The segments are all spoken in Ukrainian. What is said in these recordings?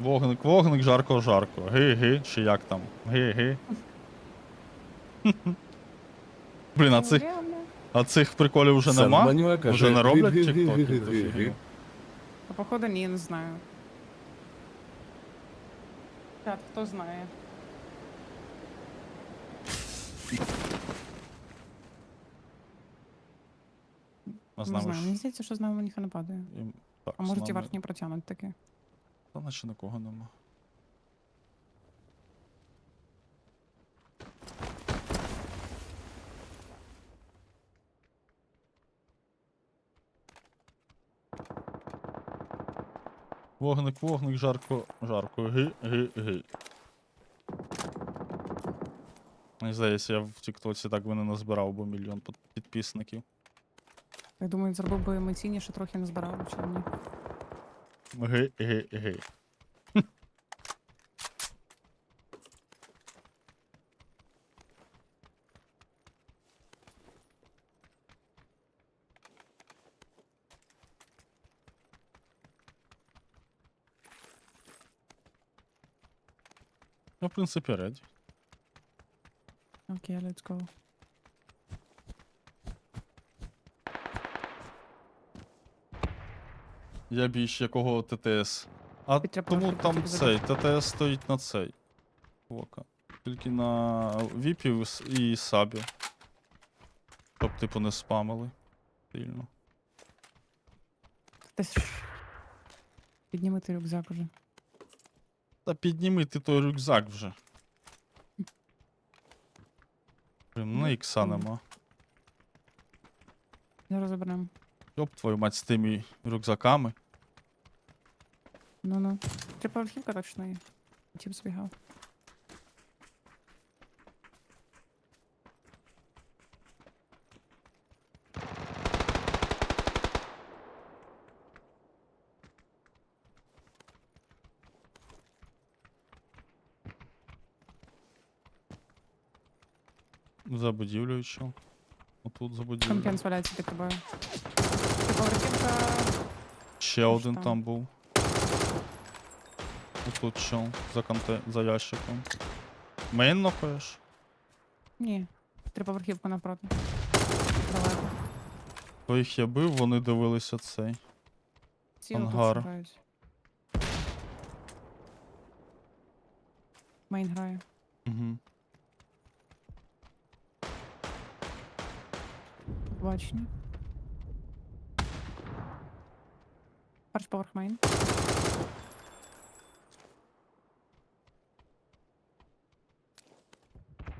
Вогник, вогник, жарко, жарко. Ги-ги, чи як там? Ги-ги. Блін, а цих, а цих приколів вже Сан нема? Вже не роблять «Ги-ги-ги-ги-ги-ги». тіктоки? фігню? А походу ні, не знаю. Так, хто знає. А з Не нами знаю, ж- мені здається, що з нами ніхто не падає. Так, А з може ті нами- верхні протягнуть таки. Та наче нікого нема. Вогник, вогник, жарко, жарко. Ги, ги, ги. Мені здається, я в Тіктоці так би не назбирав, бо мільйон підписників. Я думаю, зробив би емоційніше, трохи не збирав, чи ні. Ги, ги, ги. Ну, в принципі, раді. Окей, let's go. Я більш якого ТТС. А Петя, тому там цей ТТС стоїть на цей. Ока. Тільки на віпів с- і сабі. Щоб, типу, не спамили. Сильно. Ти ж... Підніми ти рюкзак уже. Та підніми ти той рюкзак вже. Блін, на ікса нема. Зараз заберемо. Йоп, твою мать з тими рюкзаками. Ну-ну. Триповерхівка точно є. Тіп збігав. За будівлею що. Отут за будівлею. Чемпіон сваляється під тобою. Триповерхівка. Ще Аж один там. там був. Отут що, за конте... за ящиком. Мейн нокаєш? Ні. Триповерхівка навпроти. Далеко. То їх я бив, вони дивилися цей. Ці отут Ангар. шукають. Мейн грає. Угу. Бачення. Перший поверх мейн.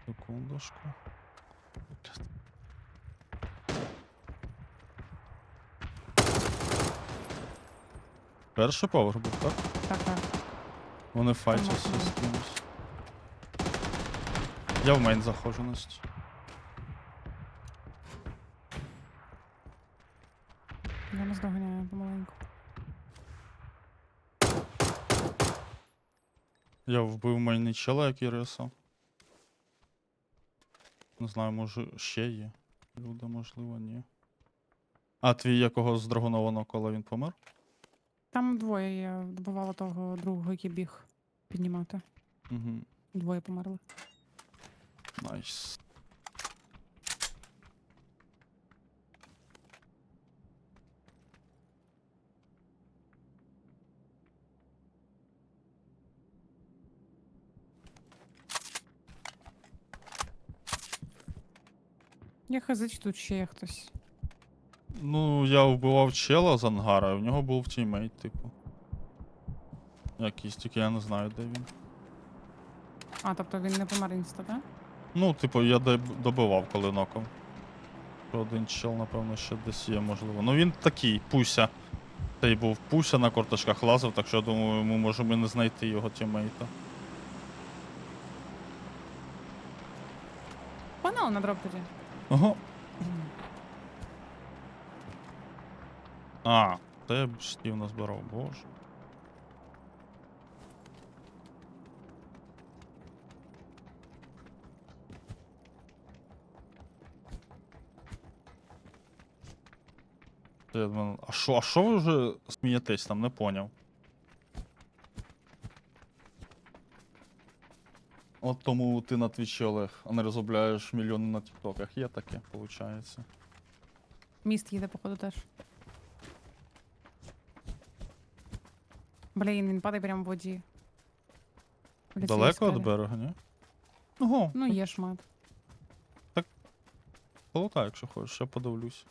Секундочку. Перший поверх був, так? Так, так. Вони файтяться з кимось. Я в мейн заходжу Настя. Я не здоганяю помаленьку. Я вбив майний чела, який рисав. Не знаю, може ще є. Люди, можливо, ні. А твій якого здрагонованого, коли він помер? Там двоє я добивала того другого, який біг піднімати. Угу. Двоє померли. Найс. Я хазич, тут ще є хтось. Ну, я вбивав чела з ангара, і в нього був тіммейт, типу. Якийсь, тільки я не знаю, де він. А, тобто він не помер інста, так? Ну, типу, я добивав, коли ноком. Один чел, напевно, ще десь є, можливо. Ну він такий, пуся. Цей був пуся на корточках лазив, так що я думаю, ми можемо і не знайти його тіммейта. Панал на дроп тоді. Ага. А, я б штів назбирав, боже. А що, а що ви вже смієтесь там, не поняв? От тому ти на твічі, Олег, а не розробляєш мільйони на тіктоках. Є таке, виходить. Міст їде, походу, теж. Блін, він падає прямо в воді. Цієї Далеко скелі. від берега, ні? Ого, Ну, є шмат. полотай, якщо хочеш, я подивлюсь.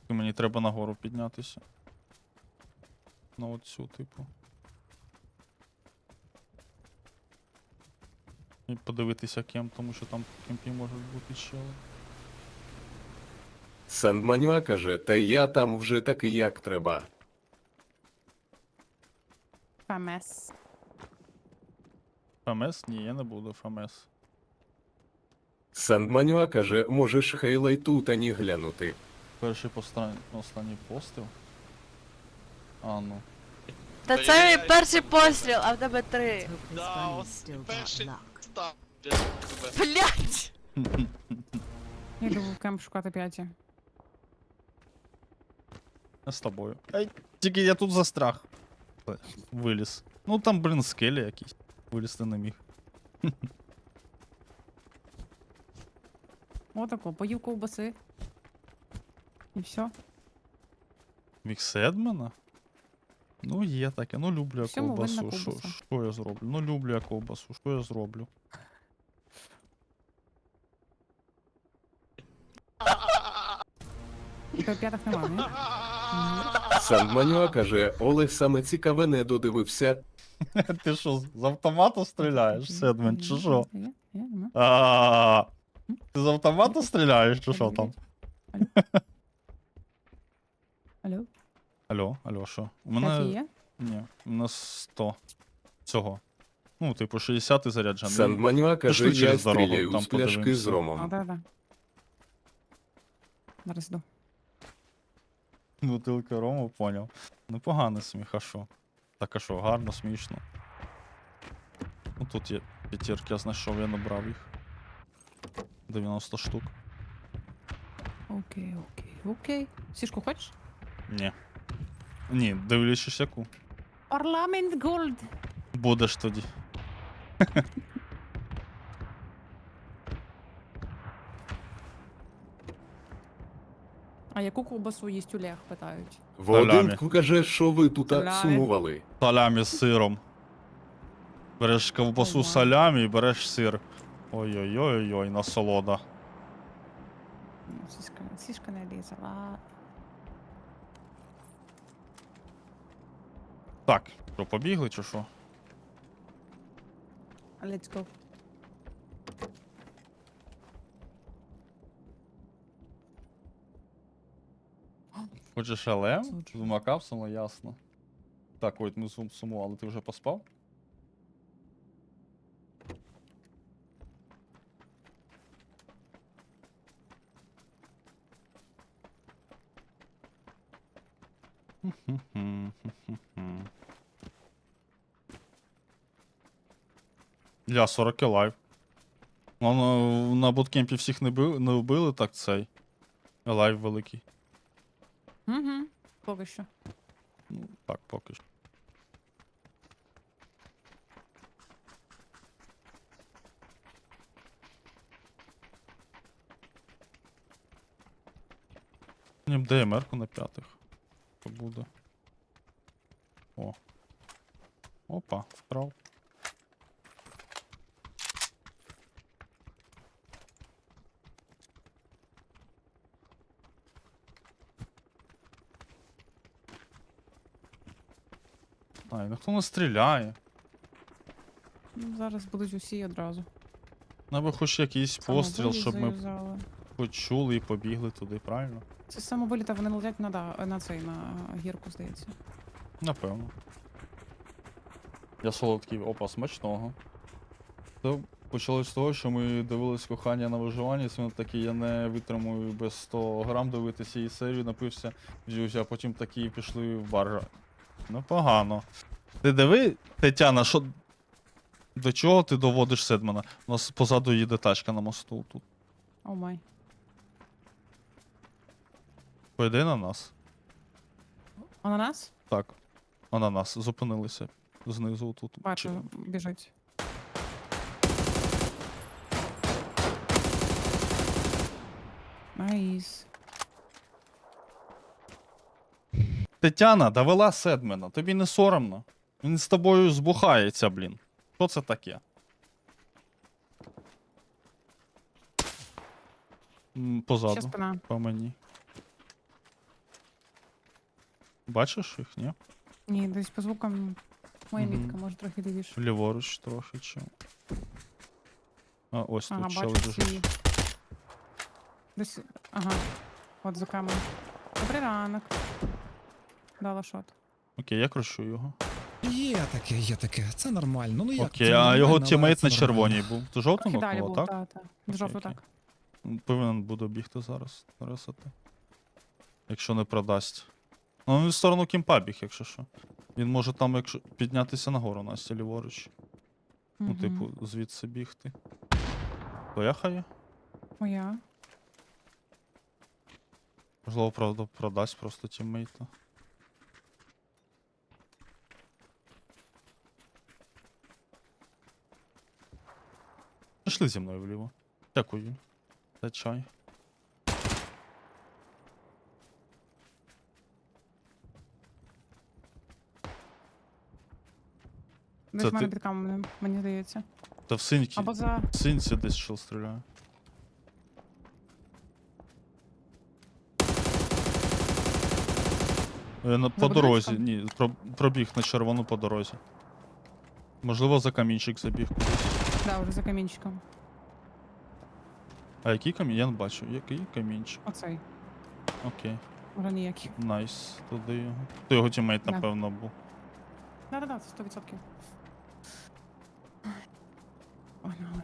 Тільки Мені треба нагору піднятися. На оцю, типу. І подивитися кем, тому що там в кемпі можуть бути чели. Сандманюа каже, та я там вже таки як треба. ФМС. ФМС? Ні, я не буду ФМС. Сандманюа каже, можеш хейлайту та ні глянути. Перший постан... останній постріл. А ну. Та це мій перший постріл, а в тебе три. Да, перший став. Я тебе. Блять! Я йду в кемп шукати п'яті. Я з тобою. Ай, тільки я тут застряг. Е, Виліз. Ну там, блін, скелі якісь. Вилізти не міг. Отако, поїв ковбаси. І все. Міг Седмена? Ну, є таке. Ну, люблю я Всьому винна ковбасу. Що, ковбаса. що я зроблю? Ну, люблю я ковбасу. Що я зроблю? П'ятих немає, ні? Сандманюа каже, Олег саме цікаве не додивився. Ти що, з автомата стріляєш, Седмен, чи що? Є, є, нема. А, Ти з автомата стріляєш, чи що там? Алло? Алло, алло, що? У П'яті мене. є? Ні, у нас 100 цього. Ну, типу, 60 і заряджений. Сандманюа каже, Пішли я через дорогу, стріляю там з пляшки подивимося. з А, ромом. да, да. Зараз йду. Бутилка рому, поняв. Непогано сміх, а що? Так а що, гарно, смішно. Ну тут є п'ятірки, я знайшов, я набрав їх. 90 штук. Окей, окей, окей. Сішку хочеш? Ні. Ні, дивлячись яку. Парламент Голд. Будеш тоді. А яку ковбасу їсть Олег, питають. Володимир каже, що ви тут Салямі. сумували. Салямі з сиром. Береш ковбасу Ого. салямі і береш сир. Ой-ой-ой-ой, насолода. Ну, Сішка, сішка не лізе, ладно. Так, що, побігли чи що? Let's go. ЛМ? Суджу. З двома капсулами, ясно. Так, ой, ми сум- сумували, ти вже поспав? Я 40 лайв. Воно на буткемпі всіх не, били, не вбили, так цей. Лайв великий. Угу. Поки що. Ну, так, поки що. Мені б ДМР-ку на п'ятих. То буде. О. Опа, вкрав. Ай, ніхто не стріляє. Ну, зараз будуть усі одразу. Треба хоч якийсь постріл, щоб ми заюзали. почули і побігли туди, правильно? Це та вони летять на, да, на цей, на гірку, здається. Напевно. Я солодкий, опа, смачного. Це почалось з того, що ми дивились кохання на виживання, і він такий, я не витримую без 100 грам дивитися і серію, напився, взявся, а потім такі пішли в бар. Ну погано. Ти диви, Тетяна, що. До чого ти доводиш Седмана? У нас позаду їде тачка на мосту тут. О май. Пойди на нас. Вона нас? Так. Вона нас зупинилися. Знизу тут. Бачу, біжить. Найс. Тетяна довела Седмена, тобі не соромно. Він з тобою збухається, блін. Що це таке? М, Ще Позаду, спина. по мені. Бачиш їх, ні? Ні, десь по звукам моя Мгм. мітка, може трохи лівіше. Ліворуч трохи чи. А, ось Ага, тут чел бачу ці. Десь. Ага. От за камерою. Добрий ранок. Дала шот. Окей, я кручу його. Є таке, є таке. Це нормально. Ну як Окей, це а нормально, його але тімейт це на нормально. червоній був. Ти жовту Трохи далі нокнула, був, так? так, так. Жовто окей. так. Повинен буду бігти зараз. Ресати. Якщо не продасть. Ну, він в сторону кімпа біг, якщо що. Він може там, якщо піднятися нагору Настя ліворуч. Ну, Мгм. типу, звідси бігти. Твоя хає? Моя. Можливо, правда, продасть просто тіммейта. Пішли зі мною вліво. Дякую. За чай. Десь Це в мене ти- під каменем, мені здається. Та в синьки. Або за. В синці десь чел стріляє. Е, на- По дорозі, будинком? ні, про, пробіг на червону по дорозі. Можливо, за камінчик забіг кудись. Да, вже за камінчиком. А який камінь? Я не бачу. Який камінчик? Оцей. Окей. Вже ніякий. Найс. Туди його. То його тімейт, Да. напевно, був. Да-да-да, це 100%. Погнали.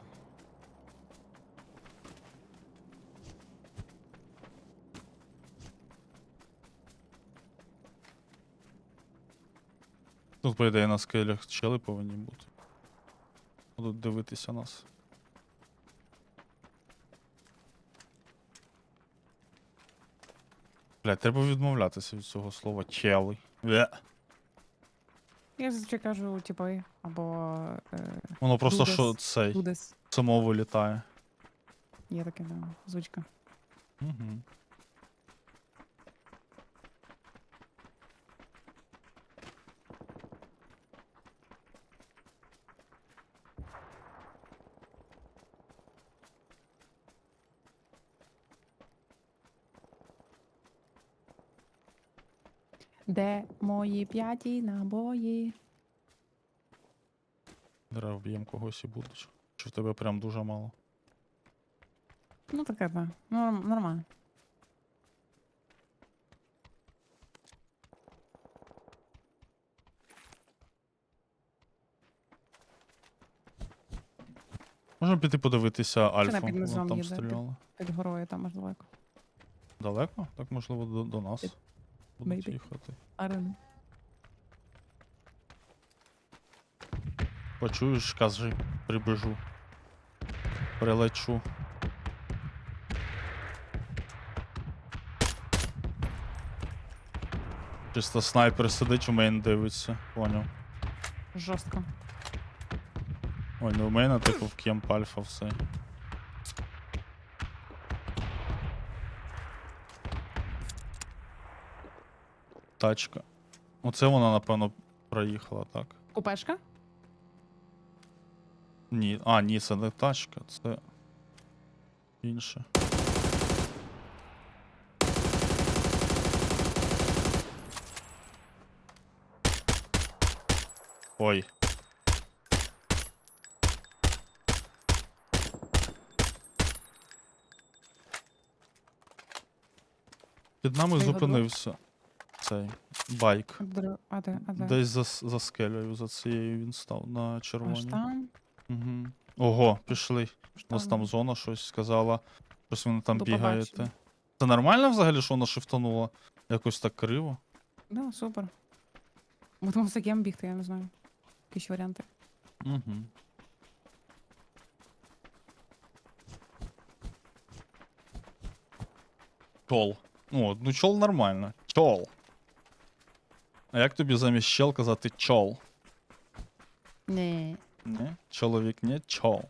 Тут, по ідеї, на скелях чели повинні бути. Будуть дивитися нас. Блядь, треба відмовлятися від цього слова чели. Я зазвичай кажу, типи, або е, Воно просто Дудес. що цей дудес. само вилітає. Є таке, да, звичка. Угу. Де мої п'яті набої? Зараз вб'єм когось і будуть. Чи в тебе прям дуже мало? Ну таке, да. Норм, нормально. Можемо піти подивитися Альфу. під Вона там їде, стріляла. Під горою там аж далеко. Далеко? Так можливо до, до нас. Під- Будуть maybe. їхати. Арен. Почуєш, кажи, прибіжу. Прилечу. Чисто снайпер сидить, у мейн дивиться, поняв. Жорстко. Ой, не у мене, типу в кемп альфа все. Тачка. Оце вона, напевно, проїхала, так. Купешка? Ні. А, ні, це не тачка, це. Інше. Ой. Під нами зупинився цей байк. А А де? А де? Десь за, за скелею, за цією він став на Аж червоній. там? Угу. Ого, пішли. У нас Там. зона щось сказала. Щось ви там До бігаєте. побачення. Це нормально взагалі, що вона шифтанула? Якось так криво. Да, супер. Будемо за кем бігти, я не знаю. Які ще варіанти. Угу. Чол. Ну, ну чол нормально. Чол. А як тобі замість чел казати чол? Ні. Не? Чоловік не чол.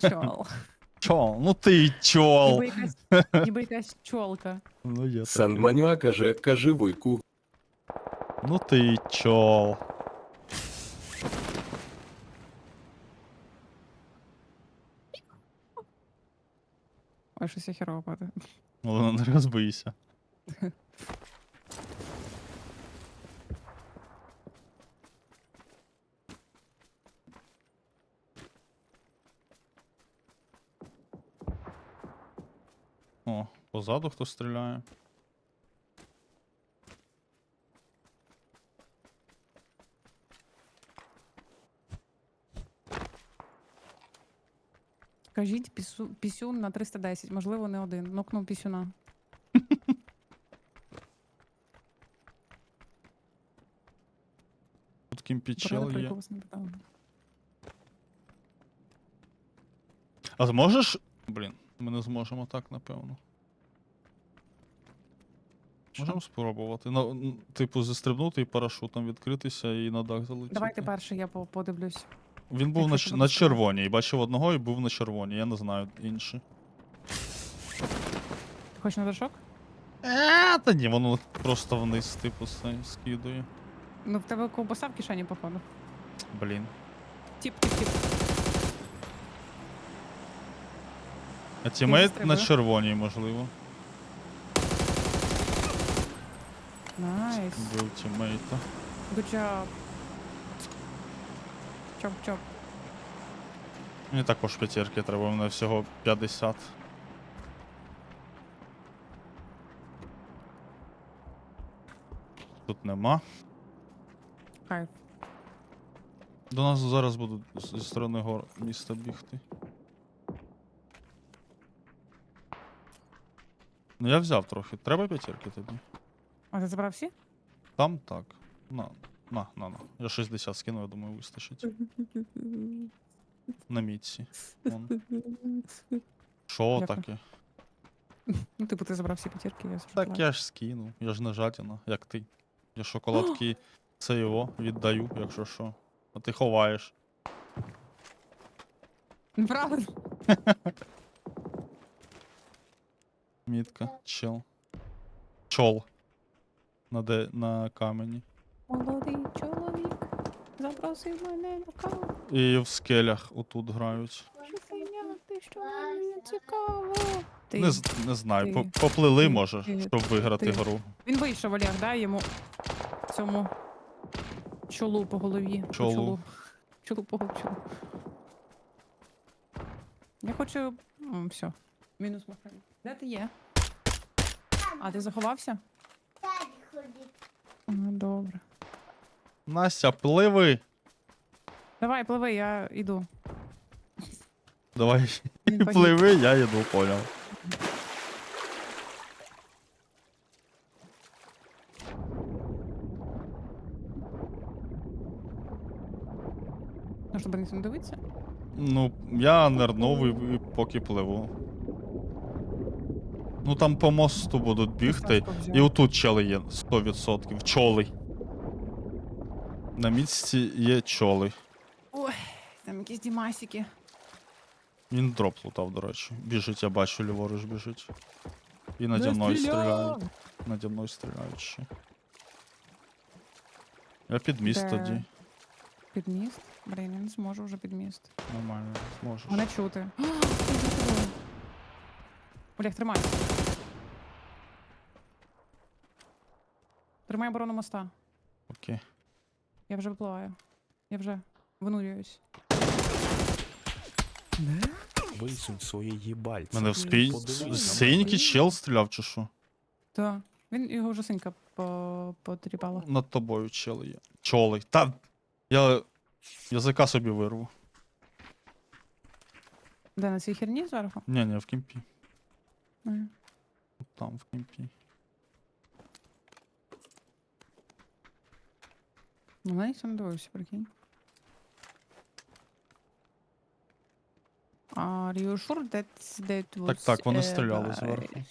Чол. Чол, ну ти й чол. Ніби якась, ніби якась чолка. Ну є. таке. Сандманюа каже, кажи вуйку. Ну ти й чол. Ой, щось я херово падаю. Ну, не розбийся. О, позаду хтось стріляє. Кажіть пісу, пісюн на 310, можливо, не один. Нокнув пісюна. Тут кімпі Порада, про є. не. А зможеш? Ми не зможемо так, напевно. Можемо спробувати. На, типу, застрибнути і парашутом відкритися і на дах залетіти. Давайте перше, я по- подивлюсь. Він був на, ч- на червоній. Бачив одного і був на червоній. Я не знаю інші. Ти хочеш на вершок? Е, та ні, воно просто вниз, типу, скидує. Ну, в тебе ковбаса в кишені, походу. Блін. Тіп, тіп, тіп. А тімейт на червоній, можливо. Найс. Був тімейта. Good job. Чоп-чоп. Мені також п'ятірки треба, у мене всього 50. Тут нема. Кайф. До нас зараз будуть зі сторони гор міста бігти. Ну я взяв трохи. Треба п'ятірки тобі? А ти забрав всі? Там так. На, на, на, на. Я 60 скину, я думаю, вистачить. На мітці. Вон. Що Дякую. таке? Ну, типу, ти забрав всі п'ятірки, я Так я ж скину. Я ж не жадіна, як ти. Я шоколадки це його віддаю, якщо що. А ти ховаєш. Неправда. Мітка, чел. Чол. На де на камені. Молодий чоловік запросив мене на каву. І в скелях отут грають. Зупиняти, що мені цікаво. Ти. Не, з- не знаю, по- ти, поплили, ти, може, ти, щоб виграти ти. гру. Він вийшов, Олег, дай йому цьому чолу по голові. По Чолу. Чолу, чолу по голові. Чолу. Я хочу. М, все. Мінус махання. Де ти є? А, ти заховався? А, добре. Настя, пливи! Давай, пливи, я йду. Давай, Він погиб. пливи, я йду, поняв. Ну, щоб не дивиться. Ну, я нирнув і, і поки пливу. Ну там по мосту будуть бігти. І отут чоли є 100%. Чоли. На місці є чоли. Ой, там якісь дімасики. Він дроп лутав, до речі. Біжить, я бачу, ліворуч біжить. І наді мною стріляють. Наді мною стріляють ще. Я під міст Де? тоді. Під міст? Блін, я не зможу вже під міст. Нормально, зможеш. Мене чути. О, я за тобою. Олег, тримай. Тримай оборону моста. Окей. Я вже випливаю. Я вже винурююсь. Висунь своє їбальце. Мене в спій... Подивись Синький чел стріляв чи що? Так. Він його вже синька по... потріпала. Над тобою чели є. Чоли. Та. Я язика собі вирву. Де на цій херні зверху? Ні, ні, в кімпі. Там, в кімпі. Ну, навіть не дивився, прикинь. Are you sure that that was Так, так, вони a стріляли зверху.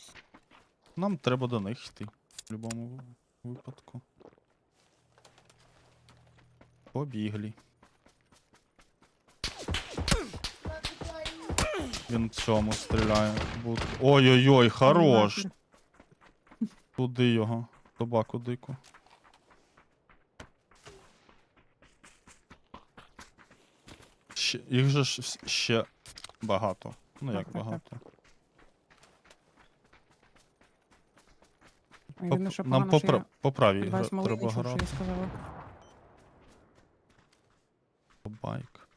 Нам треба до них йти. В будь-якому випадку. Побігли. Він в цьому стріляє. Буд- Ой-ой-ой, хорош. Туди його. Собаку дику. Ще, їх же ж ще багато. Ну як багато. Єдине, Поп- що Нам погано, що по, я по правій вас гра- не треба чув, що грати. сказала. Байк.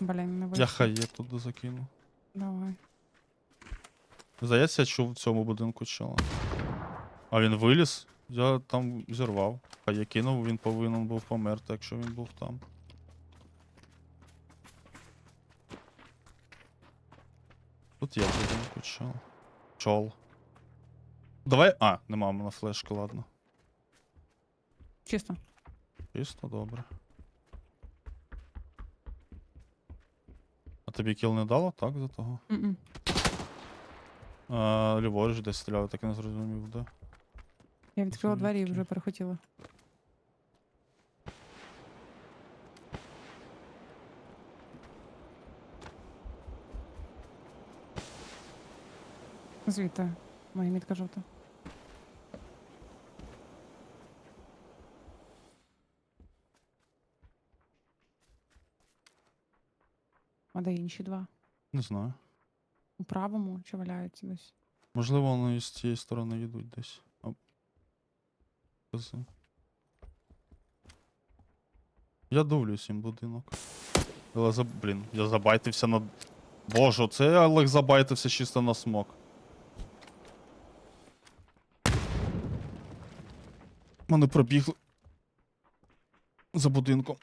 Блін, не Я вийшло. хає туди закину. Давай. Здається, я чув в цьому будинку чела. А він виліз, я там зірвав. А я кинув, він повинен був померти, якщо він був там. Тут є в будинку чел. Чол. Давай. А, нема в мене флешки, ладно. Чисто. Чисто, добре. Тобі кіл не дало, так, за того? М-м. А, ліворуч десь стріляв, так і не зрозумів, де. Я відкрила двері і вже перехотіла. Звідти. Моя мітка жовта. А де інші два? Не знаю. У правому чи валяються десь? Можливо, вони з цієї сторони йдуть десь. Хази. Я дивлюсь їм будинок. Але за... Блін, я забайтився на. Боже, це Олег забайтився чисто на смок. Вони пробігли. За будинком.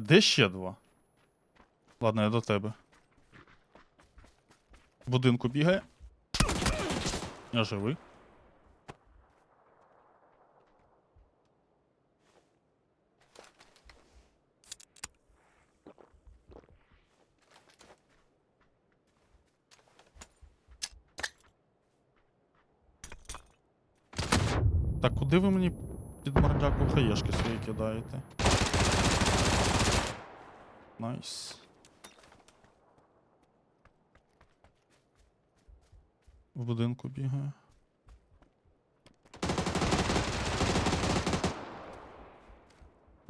А де ще два? Ладно, я до тебе. В будинку бігає. Я живий. Так, куди ви мені під мордяку хаєшки свої кидаєте? Найс. В будинку бігає.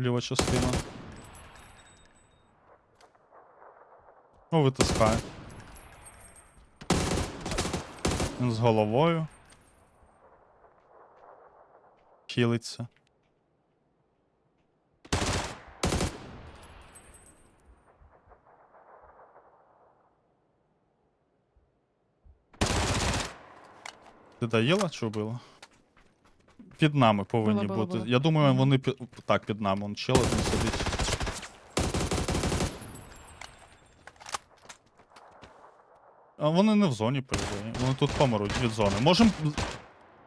Ліва частина. О, витискає. Він з головою. Хілиться. Ти доїла чи вбила? Під нами повинні Було, було, бути. було. Я думаю, вони під... так, під нами. Он чел один сидить. А вони не в зоні, по ідеї. Вони тут помруть від зони. Можемо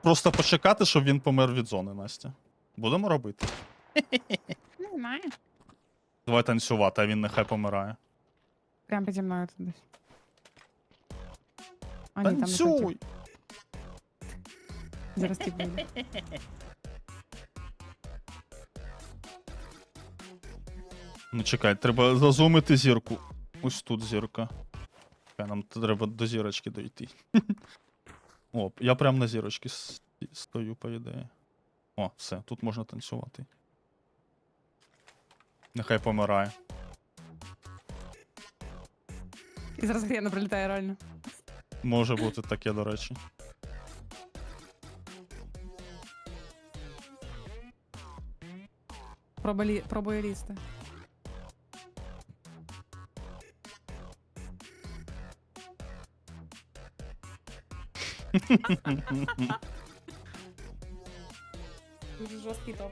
просто почекати, щоб він помер від зони, Настя. Будемо робити. Не знаю. Давай танцювати, а він нехай помирає. Прям піді мною тут десь. А, ні, там не Танцюй! Зараз ті буде. Ну чекай, треба зазумити зірку. Ось тут зірка. Чекай, нам треба до зірочки дойти. О, я прям на зірочці стою, по ідеї. О, все, тут можна танцювати. Нехай помирає. І зараз гріна прилітає реально. Може бути таке, до речі. Пробалі... Про лізти. Дуже жорсткий топ.